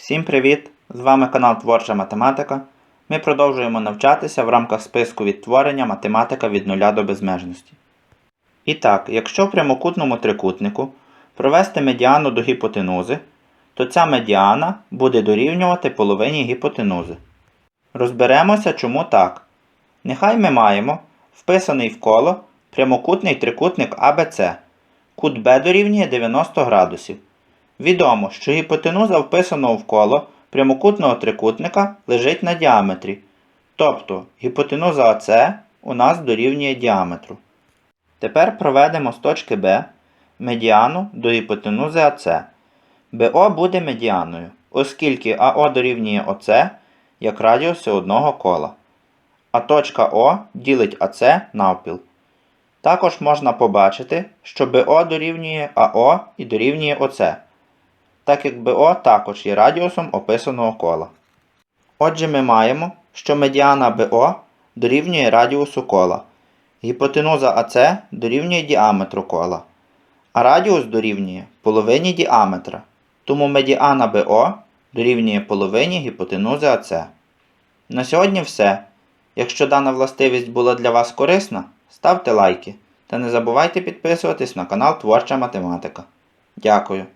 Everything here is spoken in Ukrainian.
Всім привіт! З вами канал Творча Математика. Ми продовжуємо навчатися в рамках списку відтворення математика від нуля до безмежності. І так, якщо в прямокутному трикутнику провести медіану до гіпотенузи, то ця медіана буде дорівнювати половині гіпотенузи. Розберемося, чому так. Нехай ми маємо вписаний в коло прямокутний трикутник ABC. Кут Б дорівнює 90 градусів. Відомо, що гіпотенуза вписаного в коло прямокутного трикутника лежить на діаметрі. Тобто гіпотенуза АС у нас дорівнює діаметру. Тепер проведемо з точки Б медіану до гіпотенузи АС. БО буде медіаною, оскільки АО дорівнює ОС як радіуси одного кола. А точка О ділить АС навпіл. Також можна побачити, що БО дорівнює АО і дорівнює ОС, так як БО також є радіусом описаного кола. Отже, ми маємо, що медіана БО дорівнює радіусу кола, гіпотенуза АС дорівнює діаметру кола, а радіус дорівнює половині діаметра, тому медіана БО дорівнює половині гіпотенузи АС. На сьогодні все. Якщо дана властивість була для вас корисна, ставте лайки та не забувайте підписуватись на канал Творча Математика. Дякую.